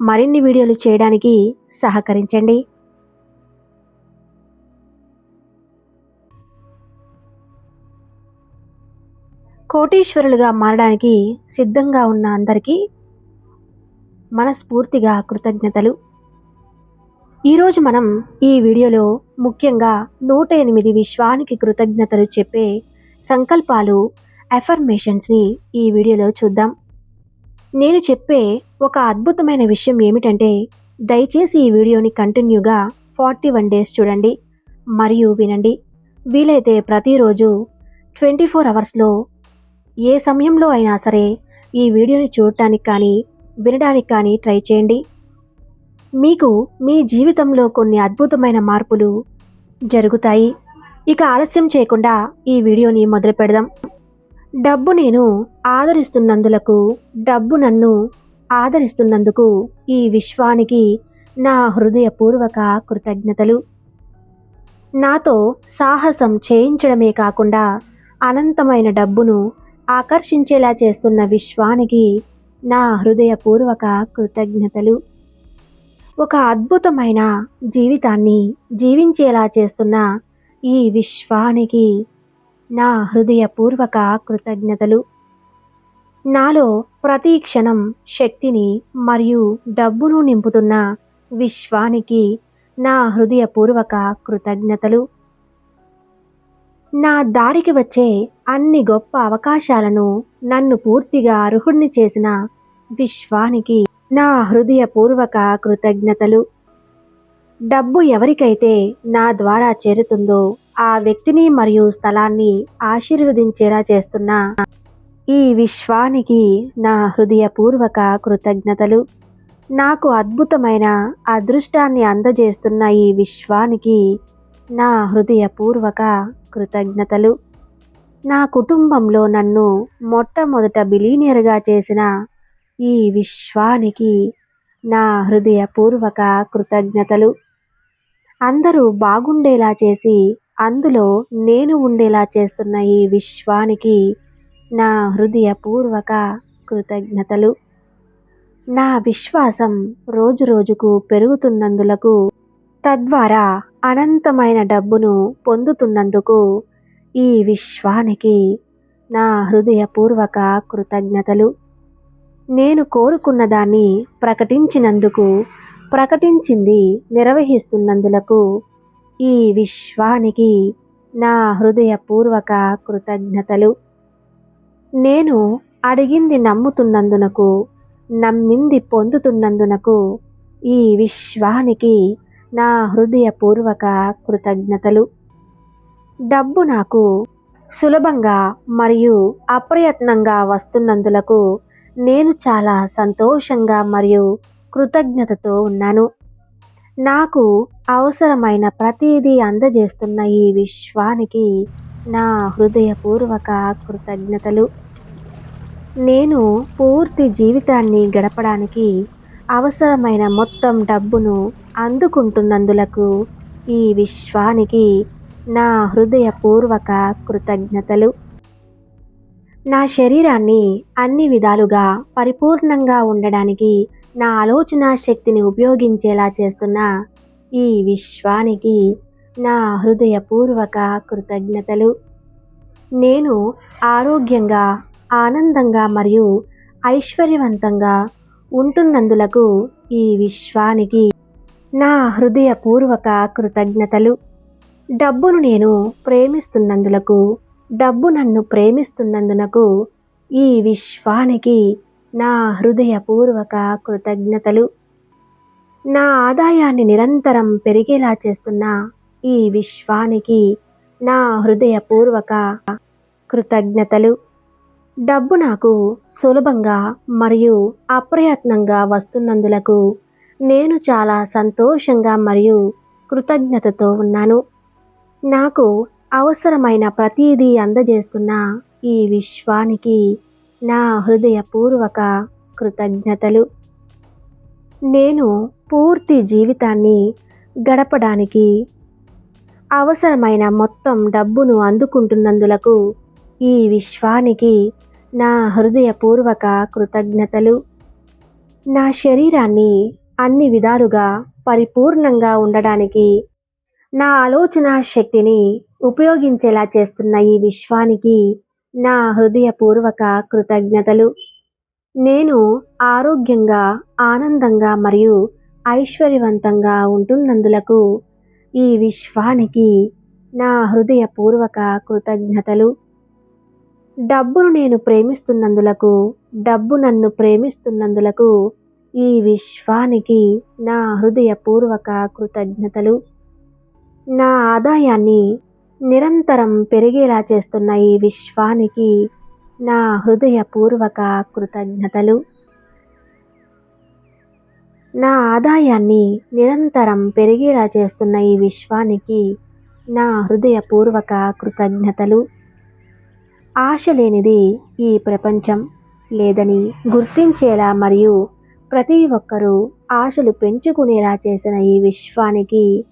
మరిన్ని వీడియోలు చేయడానికి సహకరించండి. కోటీశ్వరులుగా మారడానికి సిద్ధంగా ఉన్న అందరికీ మనస్ఫూర్తిగా కృతజ్ఞతలు. ఈరోజు మనం ఈ వీడియోలో ముఖ్యంగా నూట ఎనిమిది విశ్వానికి కృతజ్ఞతలు చెప్పే సంకల్పాలు అఫర్మేషన్స్ని ఈ వీడియోలో చూద్దాం. నేను చెప్పే ఒక అద్భుతమైన విషయం ఏమిటంటే దయచేసి ఈ వీడియోని కంటిన్యూగా ఫార్టీ వన్ డేస్ చూడండి మరియు వినండి. వీలైతే ప్రతిరోజు ట్వంటీ ఫోర్ అవర్స్లో ఏ సమయంలో అయినా సరే ఈ వీడియోని చూడటానికి కానీ వినడానికి కానీ ట్రై చేయండి. మీకు మీ జీవితంలో కొన్ని అద్భుతమైన మార్పులు జరుగుతాయి. ఇక ఆలస్యం చేయకుండా ఈ వీడియోని మొదలు పెడదాం. డబ్బు నేను ఆదరిస్తున్నందులకు డబ్బు నన్ను ఆదరిస్తున్నందుకు ఈ విశ్వానికి నా హృదయపూర్వక కృతజ్ఞతలు. నాతో సాహసం చేయించడమే కాకుండా అనంతమైన డబ్బును ఆకర్షించేలా చేస్తున్న విశ్వానికి నా హృదయపూర్వక కృతజ్ఞతలు. ఒక అద్భుతమైన జీవితాన్ని జీవించేలా చేస్తున్న ఈ విశ్వానికి నా హృదయపూర్వక కృతజ్ఞతలు. నాలో ప్రతి క్షణం శక్తిని మరియు డబ్బును నింపుతున్న విశ్వానికి నా హృదయపూర్వక కృతజ్ఞతలు. నా దారికి వచ్చే అన్ని గొప్ప అవకాశాలను నన్ను పూర్తిగా అర్హుణ్ణి చేసిన విశ్వానికి నా హృదయపూర్వక కృతజ్ఞతలు. డబ్బు ఎవరికైతే నా ద్వారా చేరుతుందో ఆ వ్యక్తిని మరియు స్థలాన్ని ఆశీర్వదించేలా చేస్తున్న ఈ విశ్వానికి నా హృదయపూర్వక కృతజ్ఞతలు. నాకు అద్భుతమైన అదృష్టాన్ని అందజేస్తున్న ఈ విశ్వానికి నా హృదయపూర్వక కృతజ్ఞతలు. నా కుటుంబంలో నన్ను మొట్టమొదట బిలీనియర్గా చేసిన ఈ విశ్వానికి నా హృదయపూర్వక కృతజ్ఞతలు. అందరూ బాగుండేలా చేసి అందులో నేను ఉండేలా చేస్తున్న ఈ విశ్వానికి నా హృదయపూర్వక కృతజ్ఞతలు. నా విశ్వాసం రోజురోజుకు పెరుగుతున్నందులకు తద్వారా అనంతమైన డబ్బును పొందుతున్నందుకు ఈ విశ్వానికి నా హృదయపూర్వక కృతజ్ఞతలు. నేను కోరుకున్న దాన్ని ప్రకటించినందుకు ప్రకటించింది నిర్వహిస్తున్నందులకు ఈ విశ్వానికి నా హృదయపూర్వక కృతజ్ఞతలు. నేను అడిగింది నమ్ముతున్నందునకు నమ్మింది పొందుతున్నందునకు ఈ విశ్వానికి నా హృదయపూర్వక కృతజ్ఞతలు. డబ్బు నాకు సులభంగా మరియు అప్రయత్నంగా వస్తున్నందులకు నేను చాలా సంతోషంగా మరియు కృతజ్ఞతతో ఉన్నాను. నాకు అవసరమైన ప్రతిదీ అందజేస్తున్న ఈ విశ్వానికి నా హృదయపూర్వక కృతజ్ఞతలు. నేను పూర్తి జీవితాన్ని గడపడానికి అవసరమైన మొత్తం డబ్బును అందుకుంటున్నందులకు ఈ విశ్వానికి నా హృదయపూర్వక కృతజ్ఞతలు. నా శరీరాన్ని అన్ని విధాలుగా పరిపూర్ణంగా ఉండడానికి నా ఆలోచన శక్తిని ఉపయోగించేలా చేస్తున్న. ఈ విశ్వానికి నా హృదయపూర్వక కృతజ్ఞతలు. నేను ఆరోగ్యంగా ఆనందంగా మరియు ఐశ్వర్యవంతంగా ఉంటున్నందులకు ఈ విశ్వానికి నా హృదయపూర్వక కృతజ్ఞతలు. డబ్బును నేను ప్రేమిస్తున్నందులకు డబ్బు నన్ను ప్రేమిస్తున్నందునకు ఈ విశ్వానికి నా హృదయపూర్వక కృతజ్ఞతలు. నా ఆదాయాన్ని నిరంతరం పెరిగేలా చేస్తున్న ఈ విశ్వానికి నా హృదయపూర్వక కృతజ్ఞతలు. డబ్బు నాకు సులభంగా మరియు అప్రయత్నంగా వస్తున్నందులకు నేను చాలా సంతోషంగా మరియు కృతజ్ఞతతో ఉన్నాను. నాకు అవసరమైన ప్రతిదీ అందజేస్తున్న ఈ విశ్వానికి నా హృదయపూర్వక కృతజ్ఞతలు. నేను పూర్తి జీవితాన్ని గడపడానికి అవసరమైన మొత్తం డబ్బును అందుకుంటున్నందులకు ఈ విశ్వానికి నా హృదయపూర్వక కృతజ్ఞతలు. నా శరీరాన్ని అన్ని విధాలుగా పరిపూర్ణంగా ఉండడానికి నా ఆలోచన శక్తిని ఉపయోగించేలా చేస్తున్న ఈ విశ్వానికి నా హృదయపూర్వక కృతజ్ఞతలు. నేను ఆరోగ్యంగా ఆనందంగా మరియు ఐశ్వర్యవంతంగా ఉంటున్నందులకు ఈ విశ్వానికి నా హృదయపూర్వక కృతజ్ఞతలు. డబ్బును నేను ప్రేమిస్తున్నందులకు డబ్బు నన్ను ప్రేమిస్తున్నందులకు ఈ విశ్వానికి నా హృదయపూర్వక కృతజ్ఞతలు. నా ఆదాయాన్ని నిరంతరం పెరిగేలా చేస్తున్న ఈ విశ్వానికి నా హృదయపూర్వక కృతజ్ఞతలు. నా ఆదాయాన్ని నిరంతరం పెరిగేలా చేస్తున్న ఈ విశ్వానికి నా హృదయపూర్వక కృతజ్ఞతలు. ఆశ లేనిది ఈ ప్రపంచం లేదని గుర్తించేలా మరియు ప్రతి ఒక్కరూ ఆశలు పెంచుకునేలా చేసిన ఈ విశ్వానికి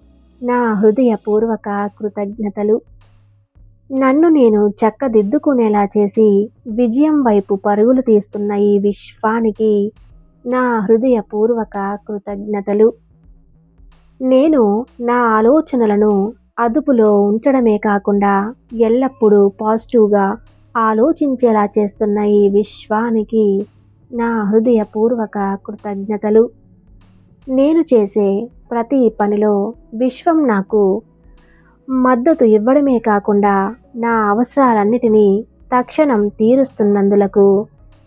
నా హృదయపూర్వక కృతజ్ఞతలు. నన్ను నేను చక్కదిద్దుకునేలా చేసి విజయం వైపు పరుగులు తీస్తున్న ఈ విశ్వానికి నా హృదయపూర్వక కృతజ్ఞతలు. నేను నా ఆలోచనలను అదుపులో ఉంచడమే కాకుండా ఎల్లప్పుడూ పాజిటివ్గా ఆలోచించేలా చేస్తున్న ఈ విశ్వానికి నా హృదయపూర్వక కృతజ్ఞతలు. నేను చేసే ప్రతి పనిలో విశ్వం నాకు మద్దతు ఇవ్వడమే కాకుండా నా అవసరాలన్నిటినీ తక్షణం తీరుస్తున్నందులకు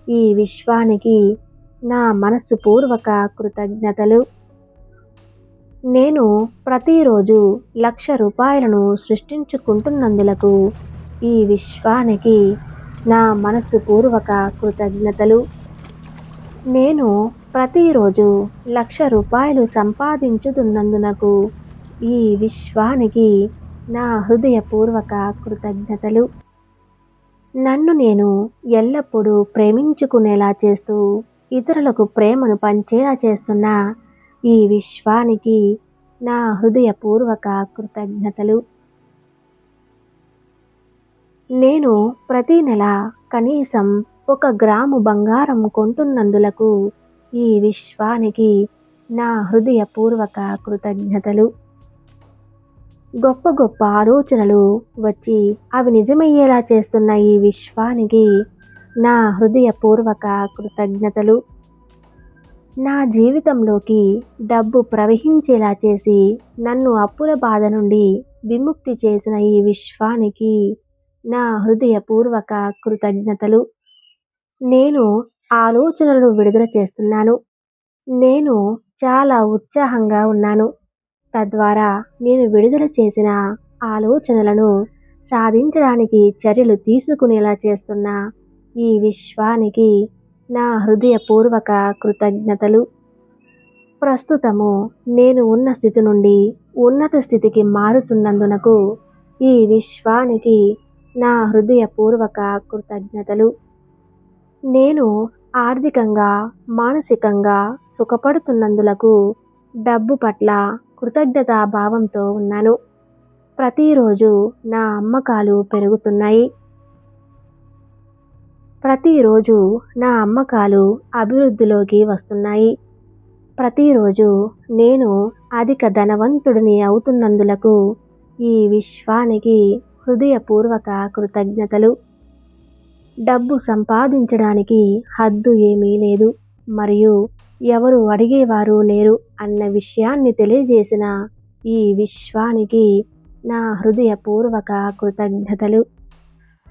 ఈ విశ్వానికి నా మనస్సుపూర్వక కృతజ్ఞతలు. నేను ప్రతిరోజు లక్ష రూపాయలను సృష్టించుకుంటున్నందులకు ఈ విశ్వానికి నా మనస్సుపూర్వక కృతజ్ఞతలు. నేను ప్రతిరోజు లక్ష రూపాయలు సంపాదించుతున్నందునకు ఈ విశ్వానికి నా హృదయపూర్వక కృతజ్ఞతలు. నన్ను నేను ఎల్లప్పుడూ ప్రేమించుకునేలా చేస్తూ ఇతరులకు ప్రేమను పంచేలా చేస్తున్న ఈ విశ్వానికి నా హృదయపూర్వక కృతజ్ఞతలు. నేను ప్రతి నెల కనీసం ఒక గ్రాము బంగారం కొంటున్నందులకు ఈ విశ్వానికి నా హృదయపూర్వక కృతజ్ఞతలు. గొప్ప గొప్ప ఆలోచనలు వచ్చి అవి నిజమయ్యేలా చేస్తున్న ఈ విశ్వానికి నా హృదయపూర్వక కృతజ్ఞతలు. నా జీవితంలోకి డబ్బు ప్రవహించేలా చేసి నన్ను అప్పుల బాధ నుండి విముక్తి చేసిన ఈ విశ్వానికి నా హృదయపూర్వక కృతజ్ఞతలు. నేను ఆలోచనలను విడుదల చేస్తున్నాను. నేను చాలా ఉత్సాహంగా ఉన్నాను. తద్వారా నేను విడుదల చేసిన ఆలోచనలను సాధించడానికి చర్యలు తీసుకునేలా చేస్తున్న ఈ విశ్వానికి నా హృదయపూర్వక కృతజ్ఞతలు. ప్రస్తుతము నేను ఉన్న స్థితి నుండి ఉన్నత స్థితికి మారుతున్నందునకు ఈ విశ్వానికి నా హృదయపూర్వక కృతజ్ఞతలు. నేను ఆర్థికంగా మానసికంగా సుఖపడుతున్నందులకు డబ్బు పట్ల కృతజ్ఞతా భావంతో ఉన్నాను. ప్రతిరోజు నా అమ్మకాలు పెరుగుతున్నాయి. ప్రతిరోజు నా అమ్మకాలు అభివృద్ధిలోకి వస్తున్నాయి. ప్రతిరోజు నేను అధిక ధనవంతుడిని అవుతున్నందులకు ఈ విశ్వానికి హృదయపూర్వక కృతజ్ఞతలు. డబ్బు సంపాదించడానికి హద్దు ఏమీ లేదు. మరియు ఎవరు అడిగేవారు లేరు అన్న విషయాన్ని తెలియజేసిన ఈ విశ్వానికి నా హృదయపూర్వక కృతజ్ఞతలు.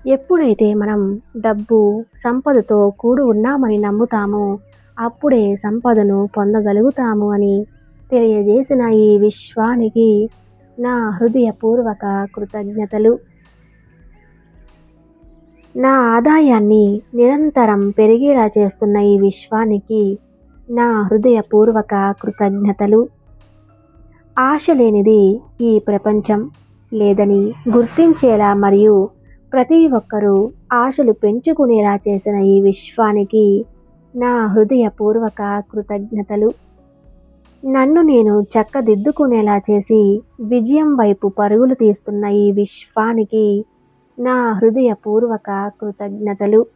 ఎప్పుడైతే మనం డబ్బు సంపదతో కూడి ఉన్నామని నమ్ముతామో అప్పుడే సంపదను పొందగలుగుతాము అని తెలియజేసిన ఈ విశ్వానికి నా హృదయపూర్వక కృతజ్ఞతలు. నా ఆదాయాన్ని నిరంతరం పెరిగేలా చేస్తున్న ఈ విశ్వానికి నా హృదయపూర్వక కృతజ్ఞతలు. ఆశ లేనిది ఈ ప్రపంచం లేదని గుర్తించేలా మరియు ప్రతి ఒక్కరూ ఆశలు పెంచుకునేలా చేసిన ఈ విశ్వానికి నా హృదయపూర్వక కృతజ్ఞతలు. నన్ను నేను చక్కదిద్దుకునేలా చేసి విజయం వైపు పరుగులు తీస్తున్న ఈ విశ్వానికి నా హృదయపూర్వక కృతజ్ఞతలు.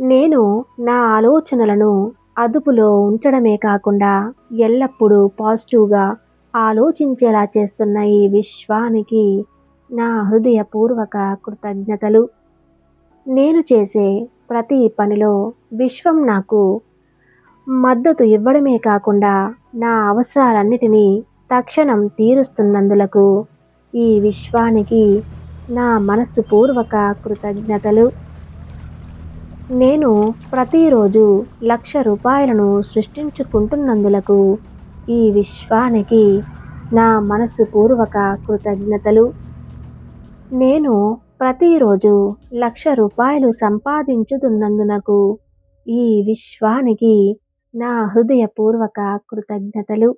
నేను నా ఆలోచనలను అదుపులో ఉంచడమే కాకుండా ఎల్లప్పుడూ పాజిటివ్గా ఆలోచించేలా చేస్తున్న ఈ విశ్వానికి నా హృదయపూర్వక కృతజ్ఞతలు. నేను చేసే ప్రతి పనిలో విశ్వం నాకు మద్దతు ఇవ్వడమే కాకుండా నా అవసరాలన్నిటినీ తక్షణం తీరుస్తున్నందులకు ఈ విశ్వానికి నా మనస్సుపూర్వక కృతజ్ఞతలు. నేను ప్రతిరోజు లక్ష రూపాయలను సృష్టించుకుంటున్నందులకు ఈ విశ్వానికి నా మనస్సుపూర్వక కృతజ్ఞతలు. నేను ప్రతిరోజు లక్ష రూపాయలు సంపాదించుతున్నందునకు ఈ విశ్వానికి నా హృదయపూర్వక కృతజ్ఞతలు.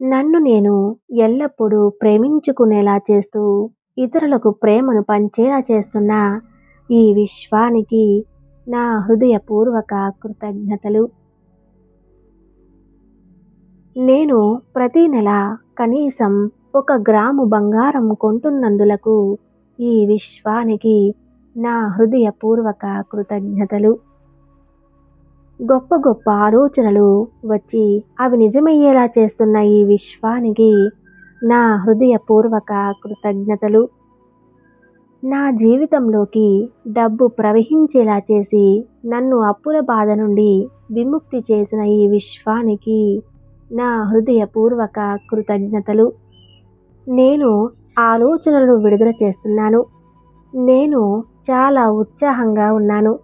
నన్ను నేను ఎల్లప్పుడూ ప్రేమించుకునేలా చేస్తూ ఇతరులకు ప్రేమను పంచేలా చేస్తున్న. ఈ విశ్వానికి నా హృదయపూర్వక కృతజ్ఞతలు. నేను ప్రతి నెల కనీసం ఒక గ్రాము బంగారం కొంటున్నందులకు ఈ విశ్వానికి నా హృదయపూర్వక కృతజ్ఞతలు. గొప్ప గొప్ప ఆలోచనలు వచ్చి అవి నిజమయ్యేలా చేస్తున్న ఈ విశ్వానికి నా హృదయపూర్వక కృతజ్ఞతలు. నా జీవితంలోకి డబ్బు ప్రవహించేలా చేసి నన్ను అప్పుల బాధ నుండి విముక్తి చేసిన ఈ విశ్వానికి నా హృదయపూర్వక కృతజ్ఞతలు. నేను ఆలోచనలను విడుదల చేస్తున్నాను. నేను చాలా ఉత్సాహంగా ఉన్నాను.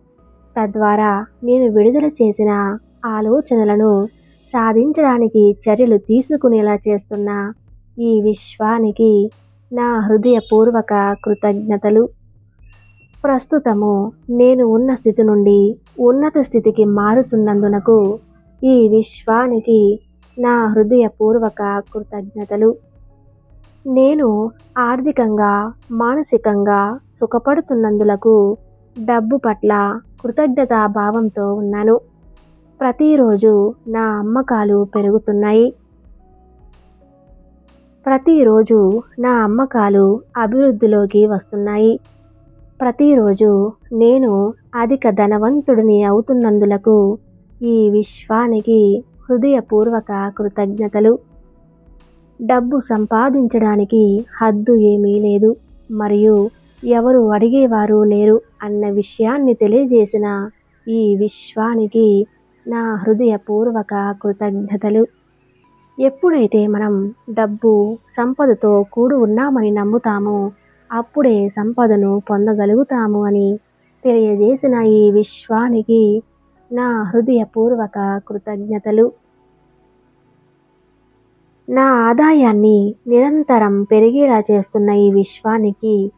తద్వారా నేను విడుదల చేసిన ఆలోచనలను సాధించడానికి చర్యలు తీసుకునేలా చేస్తున్న ఈ విశ్వానికి నా హృదయపూర్వక కృతజ్ఞతలు. ప్రస్తుతము నేను ఉన్న స్థితి నుండి ఉన్నత స్థితికి మారుతున్నందునకు ఈ విశ్వానికి నా హృదయపూర్వక కృతజ్ఞతలు. నేను ఆర్థికంగా మానసికంగా సుఖపడుతున్నందులకు డబ్బు పట్ల కృతజ్ఞతా భావంతో ఉన్నాను. ప్రతిరోజు నా అమ్మకాలు పెరుగుతున్నాయి. ప్రతిరోజు నా అమ్మకాలు అభివృద్ధిలోకి వస్తున్నాయి. ప్రతిరోజు నేను అధిక ధనవంతుడిని అవుతున్నందులకు ఈ విశ్వానికి హృదయపూర్వక కృతజ్ఞతలు. డబ్బు సంపాదించడానికి హద్దు ఏమీ లేదు. మరియు ఎవరు అడిగేవారు లేరు అన్న విషయాన్ని తెలియజేసిన ఈ విశ్వానికి నా హృదయపూర్వక కృతజ్ఞతలు. ఎప్పుడైతే మనం డబ్బు సంపదతో కూడి ఉన్నామని నమ్ముతామో అప్పుడే సంపదను పొందగలుగుతాము అని తెలియజేసిన ఈ విశ్వానికి నా హృదయపూర్వక కృతజ్ఞతలు. నా ఆదాయాన్ని నిరంతరం పెరిగేలా చేస్తున్న ఈ విశ్వానికి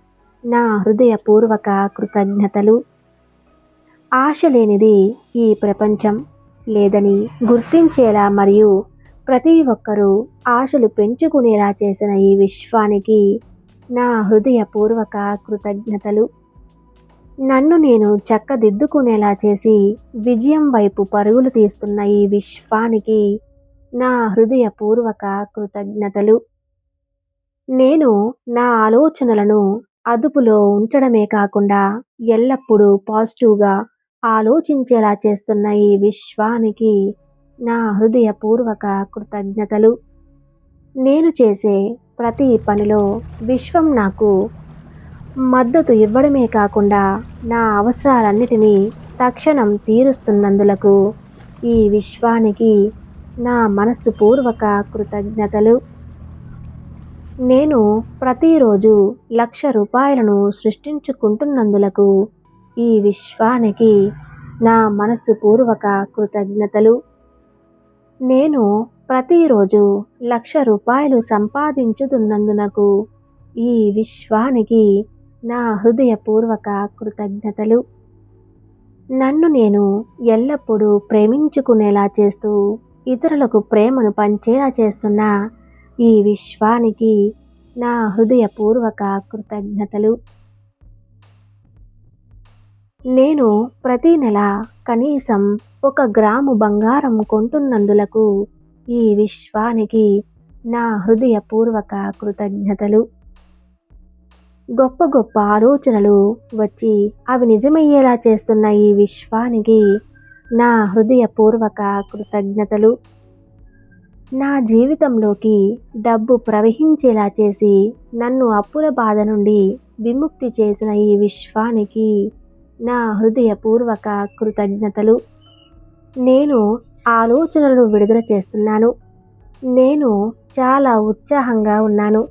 నా హృదయపూర్వక కృతజ్ఞతలు. ఆశ లేనిది ఈ ప్రపంచం లేదని గుర్తించేలా మరియు ప్రతి ఒక్కరూ ఆశలు పెంచుకునేలా చేసిన ఈ విశ్వానికి నా హృదయపూర్వక కృతజ్ఞతలు. నన్ను నేను చక్కదిద్దుకునేలా చేసి విజయం వైపు పరుగులు తీస్తున్న ఈ విశ్వానికి నా హృదయపూర్వక కృతజ్ఞతలు. నేను నా ఆలోచనలను అదుపులో ఉంచడమే కాకుండా ఎల్లప్పుడూ పాజిటివ్గా ఆలోచించేలా చేస్తున్న ఈ విశ్వానికి నా హృదయపూర్వక కృతజ్ఞతలు. నేను చేసే ప్రతి పనిలో విశ్వం నాకు మద్దతు ఇవ్వడమే కాకుండా నా అవసరాలన్నిటినీ తక్షణం తీరుస్తున్నందులకు ఈ విశ్వానికి నా మనస్సుపూర్వక కృతజ్ఞతలు. నేను ప్రతిరోజు లక్ష రూపాయలను సృష్టించుకుంటున్నందులకు ఈ విశ్వానికి నా మనస్సుపూర్వక కృతజ్ఞతలు. నేను ప్రతిరోజు లక్ష రూపాయలు సంపాదించుతున్నందునకు ఈ విశ్వానికి నా హృదయపూర్వక కృతజ్ఞతలు. నన్ను నేను ఎల్లప్పుడూ ప్రేమించుకునేలా చేస్తూ ఇతరులకు ప్రేమను పంచేలా చేస్తున్న ఈ విశ్వానికి నా హృదయపూర్వక కృతజ్ఞతలు. నేను ప్రతి నెల కనీసం ఒక గ్రాము బంగారం కొంటున్నందులకు ఈ విశ్వానికి నా హృదయపూర్వక కృతజ్ఞతలు. గొప్ప గొప్ప ఆలోచనలు వచ్చి అవి నిజమయ్యేలా చేస్తున్న ఈ విశ్వానికి నా హృదయపూర్వక కృతజ్ఞతలు. నా జీవితంలోకి డబ్బు ప్రవహించేలా చేసి నన్ను అప్పుల బాధ నుండి విముక్తి చేసిన ఈ విశ్వానికి నా హృదయపూర్వక కృతజ్ఞతలు. నేను ఆలోచనలను విడుదల చేస్తున్నాను. నేను చాలా ఉత్సాహంగా ఉన్నాను.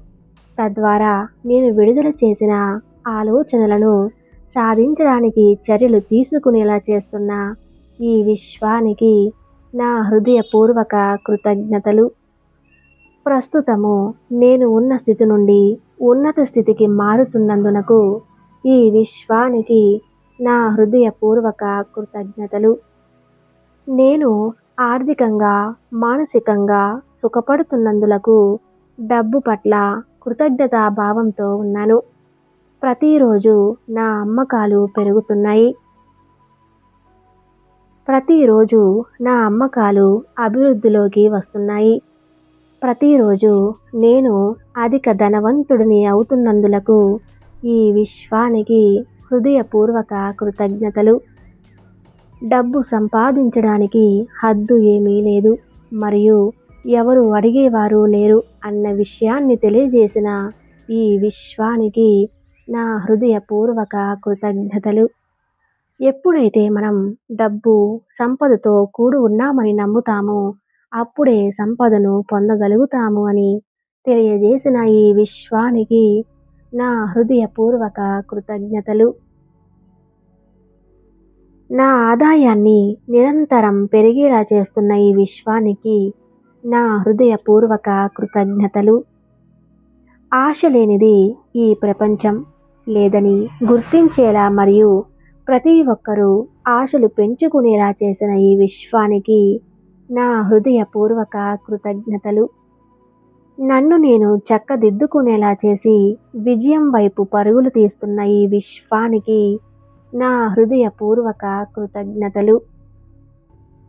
తద్వారా నేను విడుదల చేసిన ఆలోచనలను సాధించడానికి చర్యలు తీసుకునేలా చేస్తున్న ఈ విశ్వానికి నా హృదయపూర్వక కృతజ్ఞతలు. ప్రస్తుతము నేను ఉన్న స్థితి నుండి ఉన్నత స్థితికి మారుతున్నందునకు ఈ విశ్వానికి నా హృదయపూర్వక కృతజ్ఞతలు. నేను ఆర్థికంగా మానసికంగా సుఖపడుతున్నందులకు డబ్బు పట్ల కృతజ్ఞతా భావంతో ఉన్నాను. ప్రతిరోజు నా అమ్మకాలు పెరుగుతున్నాయి. ప్రతిరోజు నా అమ్మకాలు అభివృద్ధిలోకి వస్తున్నాయి. ప్రతిరోజు నేను అధిక ధనవంతుడిని అవుతున్నందులకు ఈ విశ్వానికి హృదయపూర్వక కృతజ్ఞతలు. డబ్బు సంపాదించడానికి హద్దు ఏమీ లేదు. మరియు ఎవరు అడిగేవారు లేరు అన్న విషయాన్ని తెలియజేసిన ఈ విశ్వానికి నా హృదయపూర్వక కృతజ్ఞతలు. ఎప్పుడైతే మనం డబ్బు సంపదతో కూడి ఉన్నామని నమ్ముతామో అప్పుడే సంపదను పొందగలుగుతాము అని తెలియజేసిన ఈ విశ్వానికి నా హృదయపూర్వక కృతజ్ఞతలు. నా ఆదాయాన్ని నిరంతరం పెరిగేలా చేస్తున్న ఈ విశ్వానికి నా హృదయపూర్వక కృతజ్ఞతలు. ఆశ లేనిది ఈ ప్రపంచం లేదని గుర్తించేలా మరియు ప్రతి ఒక్కరూ ఆశలు పెంచుకునేలా చేసిన ఈ విశ్వానికి నా హృదయపూర్వక కృతజ్ఞతలు. నన్ను నేను చక్కదిద్దుకునేలా చేసి విజయం వైపు పరుగులు తీస్తున్న ఈ విశ్వానికి నా హృదయపూర్వక కృతజ్ఞతలు.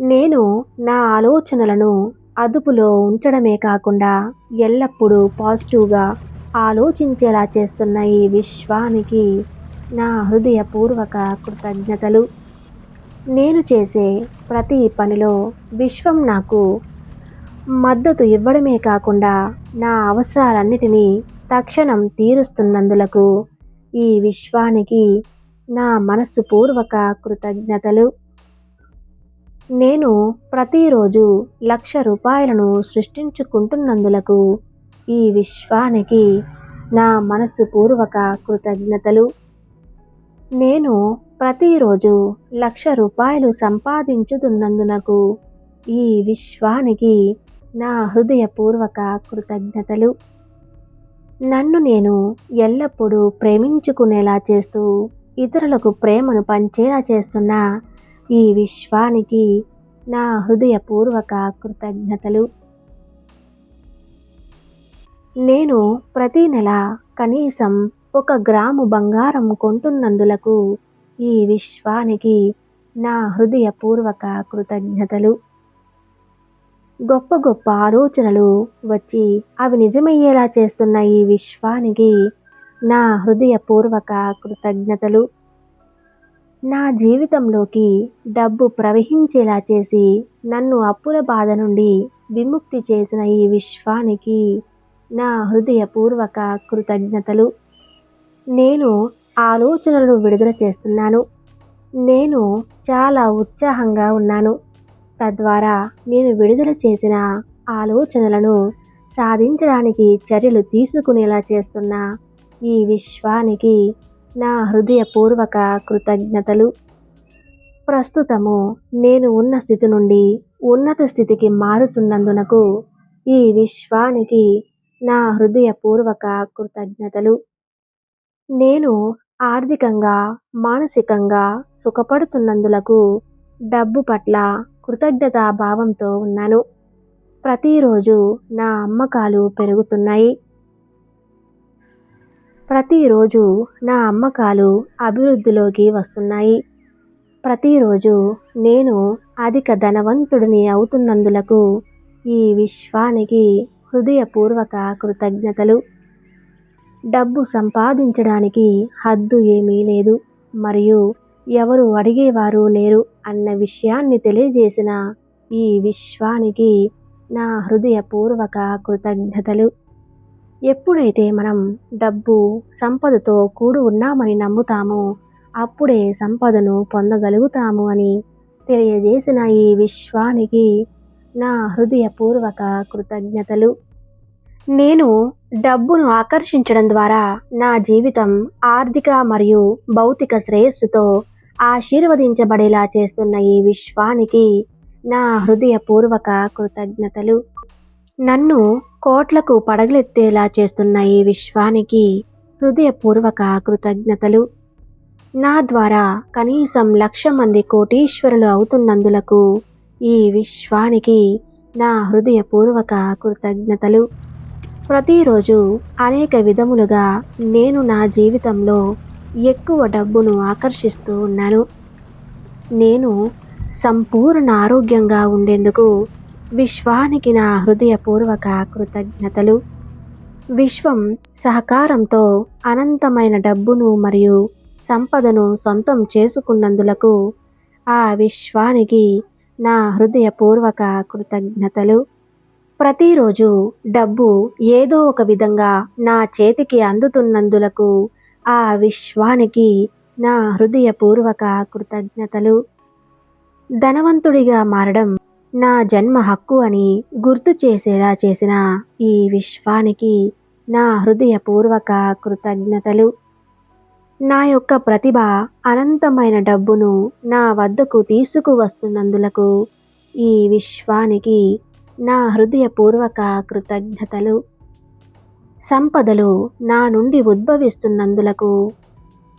నేను నా ఆలోచనలను అదుపులో ఉంచడమే కాకుండా ఎల్లప్పుడూ పాజిటివ్గా ఆలోచించేలా చేస్తున్న ఈ విశ్వానికి నా హృదయపూర్వక కృతజ్ఞతలు. నేను చేసే ప్రతి పనిలో విశ్వం నాకు మద్దతు ఇవ్వడమే కాకుండా నా అవసరాలన్నిటినీ తక్షణం తీరుస్తున్నందులకు ఈ విశ్వానికి నా మనస్సుపూర్వక కృతజ్ఞతలు. నేను ప్రతిరోజు లక్ష రూపాయలను సృష్టించుకుంటున్నందులకు ఈ విశ్వానికి నా మనస్సుపూర్వక కృతజ్ఞతలు. నేను ప్రతిరోజు లక్ష రూపాయలు సంపాదించుతున్నందునకు ఈ విశ్వానికి నా హృదయపూర్వక కృతజ్ఞతలు. నన్ను నేను ఎల్లప్పుడూ ప్రేమించుకునేలా చేస్తూ ఇతరులకు ప్రేమను పంచేలా చేస్తున్న ఈ విశ్వానికి నా హృదయపూర్వక కృతజ్ఞతలు. నేను ప్రతి నెల కనీసం ఒక గ్రాము బంగారం కొంటున్నందులకు ఈ విశ్వానికి నా హృదయపూర్వక కృతజ్ఞతలు. గొప్ప గొప్ప ఆలోచనలు వచ్చి అవి నిజమయ్యేలా చేస్తున్న ఈ విశ్వానికి నా హృదయపూర్వక కృతజ్ఞతలు. నా జీవితంలోకి డబ్బు ప్రవహించేలా చేసి నన్ను అప్పుల బాధ నుండి విముక్తి చేసిన ఈ విశ్వానికి నా హృదయపూర్వక కృతజ్ఞతలు. నేను ఆలోచనలను విడుదల చేస్తున్నాను. నేను చాలా ఉత్సాహంగా ఉన్నాను. తద్వారా నేను విడుదల చేసిన ఆలోచనలను సాధించడానికి చర్యలు తీసుకునేలా చేస్తున్న ఈ విశ్వానికి నా హృదయపూర్వక కృతజ్ఞతలు. ప్రస్తుతము నేను ఉన్న స్థితి నుండి ఉన్నత స్థితికి మారుతున్నందునకు ఈ విశ్వానికి నా హృదయపూర్వక కృతజ్ఞతలు. నేను ఆర్థికంగా మానసికంగా సుఖపడుతున్నందులకు డబ్బు పట్ల కృతజ్ఞతా భావంతో ఉన్నాను. ప్రతిరోజు నా అమ్మకాలు పెరుగుతున్నాయి. ప్రతిరోజు నా అమ్మకాలు అభివృద్ధిలోకి వస్తున్నాయి. ప్రతిరోజు నేను అధిక ధనవంతుడిని అవుతున్నందులకు ఈ విశ్వానికి హృదయపూర్వక కృతజ్ఞతలు. డబ్బు సంపాదించడానికి హద్దు ఏమీ లేదు. మరియు ఎవరు అడిగేవారు లేరు అన్న విషయాన్ని తెలియజేసిన ఈ విశ్వానికి నా హృదయపూర్వక కృతజ్ఞతలు. ఎప్పుడైతే మనం డబ్బు సంపదతో కూడి ఉన్నామని నమ్ముతామో అప్పుడే సంపదను పొందగలుగుతాము అని తెలియజేసిన ఈ విశ్వానికి నా హృదయపూర్వక కృతజ్ఞతలు. నేను డబ్బును ఆకర్షించడం ద్వారా నా జీవితం ఆర్థిక మరియు భౌతిక శ్రేయస్సుతో ఆశీర్వదించబడేలా చేస్తున్న ఈ విశ్వానికి నా హృదయపూర్వక కృతజ్ఞతలు. నన్ను కోట్లకు పడగలెత్తేలా చేస్తున్న ఈ విశ్వానికి హృదయపూర్వక కృతజ్ఞతలు. నా ద్వారా కనీసం లక్ష మంది కోటీశ్వరులు అవుతున్నందులకు ఈ విశ్వానికి నా హృదయపూర్వక కృతజ్ఞతలు. ప్రతిరోజు అనేక విధములుగా నేను నా జీవితంలో ఎక్కువ డబ్బును ఆకర్షిస్తూ ఉన్నాను నేను సంపూర్ణ ఆరోగ్యంగా ఉండేందుకు విశ్వానికి నా హృదయపూర్వక కృతజ్ఞతలు. విశ్వం సహకారంతో అనంతమైన డబ్బును మరియు సంపదను సొంతం చేసుకున్నందులకు ఆ విశ్వానికి నా హృదయపూర్వక కృతజ్ఞతలు. ప్రతిరోజు డబ్బు ఏదో ఒక విధంగా నా చేతికి అందుతున్నందులకు ఆ విశ్వానికి నా హృదయపూర్వక కృతజ్ఞతలు. ధనవంతుడిగా మారడం నా జన్మ హక్కు అని గుర్తు చేసేలా చేసిన ఈ విశ్వానికి నా హృదయపూర్వక కృతజ్ఞతలు. నా యొక్క ప్రతిభ అనంతమైన డబ్బును నా వద్దకు తీసుకువస్తున్నందులకు ఈ విశ్వానికి నా హృదయపూర్వక కృతజ్ఞతలు. సంపదలు నా నుండి ఉద్భవిస్తున్నందులకు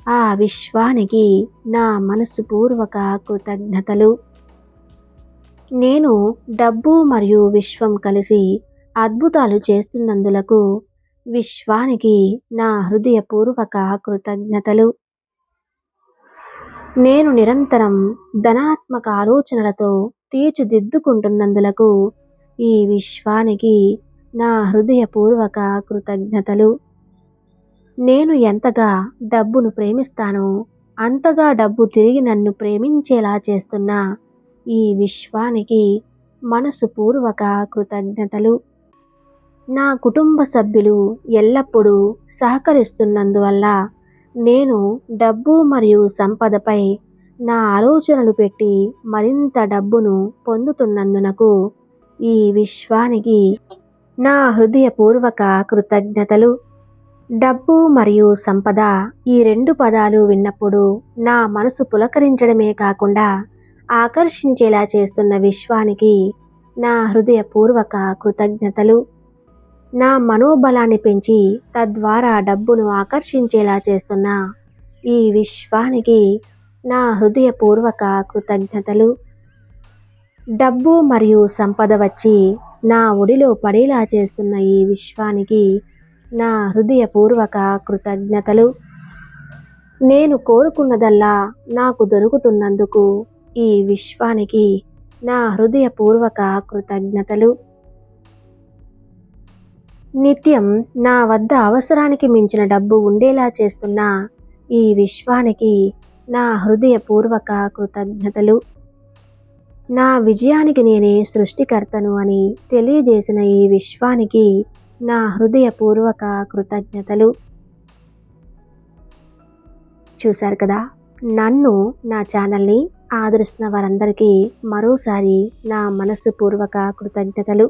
ఆ విశ్వానికి నా మనస్సుపూర్వక కృతజ్ఞతలు. నేను డబ్బు మరియు విశ్వం కలిసి అద్భుతాలు చేస్తున్నందులకు విశ్వానికి నా హృదయపూర్వక కృతజ్ఞతలు. నేను నిరంతరం ధనాత్మక ఆలోచనలతో తీర్చిదిద్దుకుంటున్నందులకు ఈ విశ్వానికి నా హృదయపూర్వక కృతజ్ఞతలు. నేను ఎంతగా డబ్బును ప్రేమిస్తానో అంతగా డబ్బు తిరిగి నన్ను ప్రేమించేలా చేస్తున్న ఈ విశ్వానికి మనసుపూర్వక కృతజ్ఞతలు. నా కుటుంబ సభ్యులు ఎల్లప్పుడూ సహకరిస్తున్నందువల్ల నేను డబ్బు మరియు సంపదపై నా ఆలోచనలు పెట్టి మరింత డబ్బును పొందుతున్నందునకు ఈ విశ్వానికి నా హృదయపూర్వక కృతజ్ఞతలు. డబ్బు మరియు సంపద ఈ రెండు పదాలు విన్నప్పుడు నా మనసు పులకరించడమే కాకుండా ఆకర్షించేలా చేస్తున్న విశ్వానికి నా హృదయపూర్వక కృతజ్ఞతలు. నా మనోబలాన్ని పెంచి తద్వారా డబ్బును ఆకర్షించేలా చేస్తున్న ఈ విశ్వానికి నా హృదయపూర్వక కృతజ్ఞతలు. డబ్బు మరియు సంపద వచ్చి నా ఒడిలో పడేలా చేస్తున్న ఈ విశ్వానికి నా హృదయపూర్వక కృతజ్ఞతలు. నేను కోరుకున్నదల్లా నాకు దొరుకుతున్నందుకు ఈ విశ్వానికి నా హృదయపూర్వక కృతజ్ఞతలు. నిత్యం నా వద్ద అవసరానికి మించిన డబ్బు ఉండేలా చేస్తున్న ఈ విశ్వానికి నా హృదయపూర్వక కృతజ్ఞతలు. నా విజయానికి నేనే సృష్టికర్తను అని తెలియజేసిన ఈ విశ్వానికి నా హృదయపూర్వక కృతజ్ఞతలు. చూశారు కదా నన్ను నా ఛానల్ని ఆదరిస్తున్న వారందరికీ మరోసారి నా మనస్సుపూర్వక కృతజ్ఞతలు.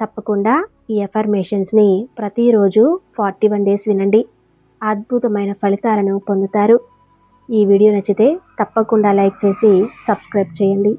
తప్పకుండా ఈ ఎఫర్మేషన్స్ని ప్రతిరోజు ఫార్టీ వన్ డేస్ వినండి. అద్భుతమైన ఫలితాలను పొందుతారు. ఈ వీడియో నచ్చితే తప్పకుండా లైక్ చేసి సబ్స్క్రైబ్ చేయండి.